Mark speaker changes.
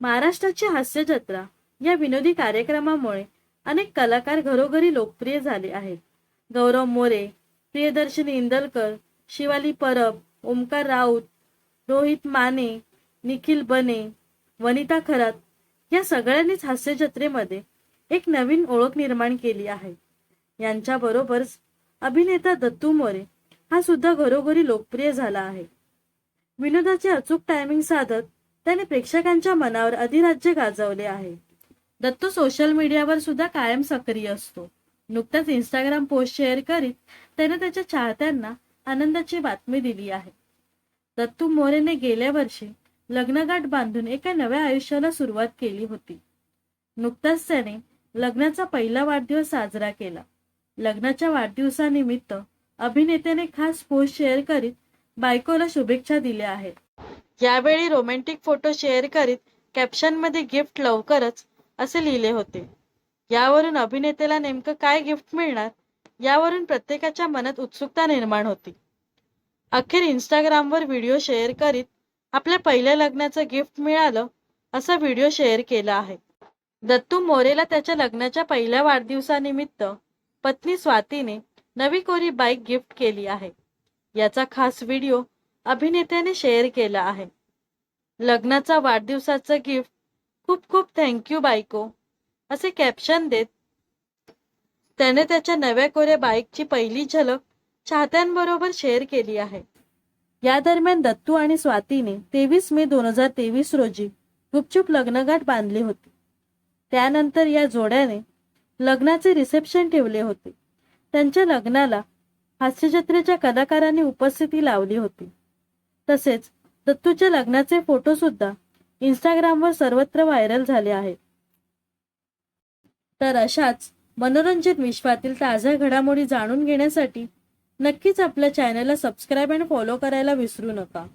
Speaker 1: महाराष्ट्राची हास्य जत्रा या विनोदी कार्यक्रमामुळे अनेक कलाकार घरोघरी लोकप्रिय झाले आहेत. गौरव मोरे प्रियदर्शनी इंदलकर शिवाली परब ओमकार राऊत रोहित माने निखिल बने वनिता खरात या सगळ्यांनीच हास्य जत्रेमध्ये एक नवीन ओळख निर्माण केली आहे. यांच्याबरोबरच अभिनेता दत्तू मोरे हा सुद्धा घरोघरी लोकप्रिय झाला आहे. विनोदाचे अचूक टायमिंग साधत त्याने प्रेक्षकांच्या मनावर अधिराज्य गाजवले आहे. दत्तू सोशल मीडियावर सुद्धा कायम सक्रिय असतो. नुकताच इंस्टाग्राम पोस्ट शेअर करीत त्याने त्याच्या चाहत्यांना आनंदाची बातमी दिली आहे. दत्तू मोरेने गेल्या वर्षी लग्नगाठ बांधून एका नव्या आयुष्याला सुरुवात केली होती. नुकताच त्याने लग्नाचा पहिला वाढदिवस साजरा केला. लग्नाच्या वाढदिवसानिमित्त अभिनेत्याने खास पोस्ट शेअर करीत बायकोला शुभेच्छा दिल्या आहेत. यावेळी रोमॅन्टिक फोटो शेअर करीत कॅप्शनमध्ये गिफ्ट लवकरच असे लिहिले होते. यावरून अभिनेत्याला नेमकं काय गिफ्ट मिळणार यावरून प्रत्येकाच्या मनात उत्सुकता निर्माण होती. अखेर इंस्टाग्रामवर व्हिडिओ शेअर करीत आपल्या पहिल्या लग्नाचं गिफ्ट मिळालं असा व्हिडिओ शेअर केला आहे. दत्तू मोरेला त्याच्या लग्नाच्या पहिल्या वाढदिवसानिमित्त पत्नी स्वातीने नवी कोरी बाईक गिफ्ट केली आहे. याचा खास व्हिडिओ अभिनेत्याने शेअर केला आहे. लग्नाचा वाढदिवसाचं गिफ्ट खूप खूप थँक्यू बायको असे कॅप्शन देत त्याने त्याच्या नव्या कोऱ्या बाईकची पहिली झलक चाहत्यांबरोबर शेअर केली आहे. या दरम्यान दत्तू आणि स्वातीने तेवीस मे दोन हजार तेवीस रोजी गुपचूप लग्नगाठ बांधली होती. त्यानंतर या जोड्याने लग्नाचे रिसेप्शन ठेवले होते. त्यांच्या लग्नाला हास्यजत्रेच्या कलाकारांनी उपस्थिती लावली होती. तसेच दत्तूच्या लग्नाचे फोटो सुद्धा इंस्टाग्रामवर सर्वत्र व्हायरल झाले आहेत. तर अशाच मनोरंजन विश्वातील ताज्या घडामोडी जाणून घेण्यासाठी नक्कीच आपल्या चॅनलला सबस्क्राईब आणि फॉलो करायला विसरू नका.